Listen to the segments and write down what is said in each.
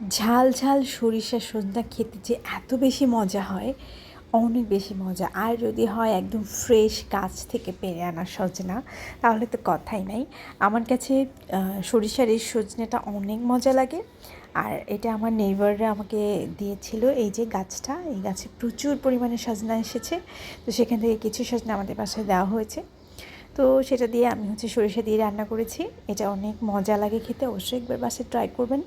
ঝাল ঝাল সরিষা সজনা খেতে যে এত বেশি মজা হয়, অনেক বেশি মজা। আর যদি হয় একদম ফ্রেশ গাছ থেকে পেরে আনা সজনা, তাহলে তো কথাই নাই। আমার কাছে সরিষার এই সজনাটা অনেক মজা লাগে। আর এটা আমার নেইবাররা আমাকে দিয়েছিল, এই যে গাছটা, এই গাছে প্রচুর পরিমাণে সজনা এসেছে। তো সেখান থেকে কিছু সজনা আমাদের বাসায় দেওয়া হয়েছে। তো সেটা দিয়ে আমি হচ্ছে সরিষা দিয়ে রান্না করেছি। এটা অনেক মজা লাগে খেতে, অবশ্যই একবার বাসায় ট্রাই করবেন।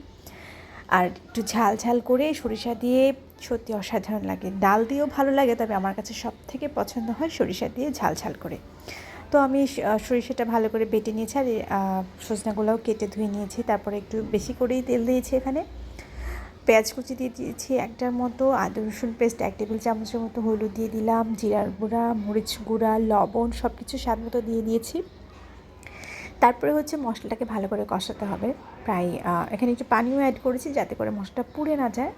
আর একটু ঝাল ঝাল করে সরিষা দিয়ে সত্যি অসাধারণ লাগে। ডাল দিয়েও ভালো লাগে, তবে আমার কাছে সব থেকে পছন্দ হয় সরিষা দিয়ে ঝাল ঝাল করে। তো আমি সরিষাটা ভালো করে বেটে নিয়েছি আর সজনাগুলোও কেটে ধুয়ে নিয়েছি, তারপরে একটু বেশি করেই তেল দিয়েছি এখানে। পেঁয়াজ কুচি দিয়ে দিয়েছি একটার মতো, আদা, রসুন পেস্ট, এক টেবিল চামচের মতো হলুদ দিয়ে দিলাম, জিরার গুঁড়া, মরিচ গুঁড়া, লবণ সব কিছু স্বাদ মতো দিয়ে দিয়েছি। তারপরে হচ্ছে মশলাটাকে ভালো করে কষাতে হবে। প্রায় এখানে একটু পানিও অ্যাড করেছি যাতে করে মশলাটা পুড়ে না যায়।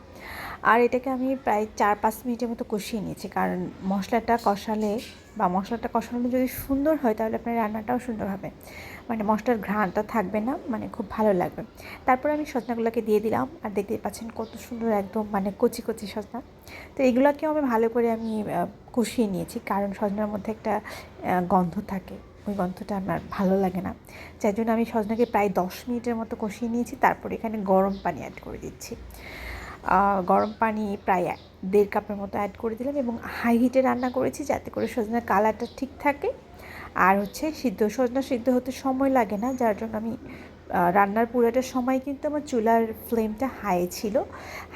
আর এটাকে আমি প্রায় চার পাঁচ মিনিটের মতো কষিয়ে নিয়েছি। কারণ মশলাটা কষালে বা মশলাটা কষানো যদি সুন্দর হয়, তাহলে আপনার রান্নাটাও সুন্দর হবে। মানে মশলার ঘ্রাণটা থাকবে না মানে খুব ভালো লাগবে। তারপর আমি সজনাগুলোকে দিয়ে দিলাম। আর দেখতে পাচ্ছেন কত সুন্দর একদম মানে কচি কচি সজনা। তো এগুলোকেও আমি ভালো করে আমি কষিয়ে নিয়েছি। কারণ সজনার মধ্যে একটা গন্ধ থাকে। ওই গন্ধটা আমার ভালো লাগে না। যার জন্য আমি সজনাকে প্রায় দশ মিনিটের মতো কষিয়ে নিয়েছি, তারপর এখানে গরম পানি অ্যাড করে দিচ্ছি। গরম পানি প্রায় দেড় কাপের মতো অ্যাড করে দিলাম এবং হাই হিটে রান্না করেছি যাতে করে সজনার কালারটা ঠিক থাকে। আর হচ্ছে সিদ্ধ, সজনা সিদ্ধ হতে সময় লাগে না, যার জন্য আমি রান্নার পুরোটা সময় কিন্তু আমার চুলার ফ্লেমটা হাই ছিল।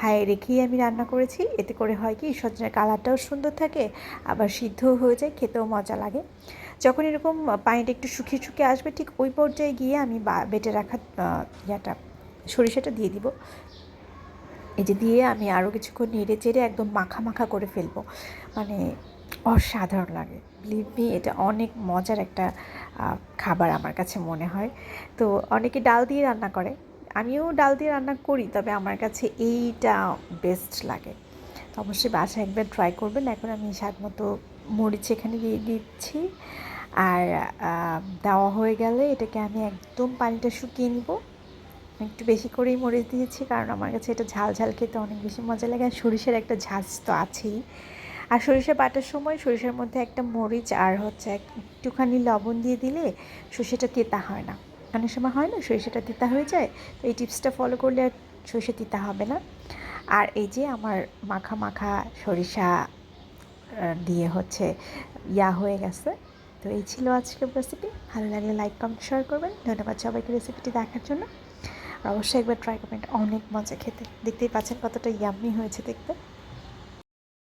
হাই রেখেই আমি রান্না করেছি। এতে করে হয় কি, সজনের কালারটাও সুন্দর থাকে, আবার সিদ্ধও হয়ে যায়, খেতেও মজা লাগে। যখন এরকম পানিটা একটু শুকিয়ে শুকিয়ে আসবে, ঠিক ওই পর্যায়ে গিয়ে আমি বেটে রাখা ইয়াটা, সরিষাটা দিয়ে দিব। এই যে দিয়ে আমি আরও কিছুক্ষণ নেড়ে চেড়ে একদম মাখা মাখা করে ফেলব। মানে অসাধারণ লাগে। বিলিভ মি এটা অনেক মজার একটা খাবার আমার কাছে মনে হয়। তো অনেকে ডাল দিয়ে রান্না করে। আমিও ডাল দিয়ে রান্না করি, তবে আমার কাছে এইটা বেস্ট লাগে। তো অবশ্যই বাসায় একবার ট্রাই করবেন। এখন আমি স্বাদ মতো মরিচ এখানে দিয়ে দিচ্ছি। আর দেওয়া হয়ে গেলে এটাকে আমি একদম পানিটা শুকিয়ে নিব। একটু বেশি করেই মরিচ দিয়েছি, কারণ আমার কাছে এটা ঝাল ঝাল খেতে অনেক বেশি মজা লাগে। আর সরিষার একটা ঝাঁজ তো আছেই। আর সরিষা বাটার সময় সরিষার মধ্যে একটা মরিচ আর হচ্ছে এক- একটুখানি লবণ দিয়ে দিলে সরিষাটা তেতা হয় না। অনেক সময় হয় না, সরিষাটা তেতা হয়ে যায়, তো এই টিপসটা ফলো করলে আর সরিষা তিতা হবে না। আর এই যে আমার মাখা মাখা সরিষা দিয়ে হচ্ছে ইয়া হয়ে গেছে, তো এই ছিল আজকের রেসিপি ভালো লাগলে লাইক কমেন্ট শেয়ার করবেন। ধন্যবাদ সবাইকে রেসিপিটি দেখার জন্য। অবশ্যই একবার ট্রাই করবেন, অনেক মজা খেতে। দেখতেই পাচ্ছেন কতটা ইয়াম্মি হয়েছে দেখতে।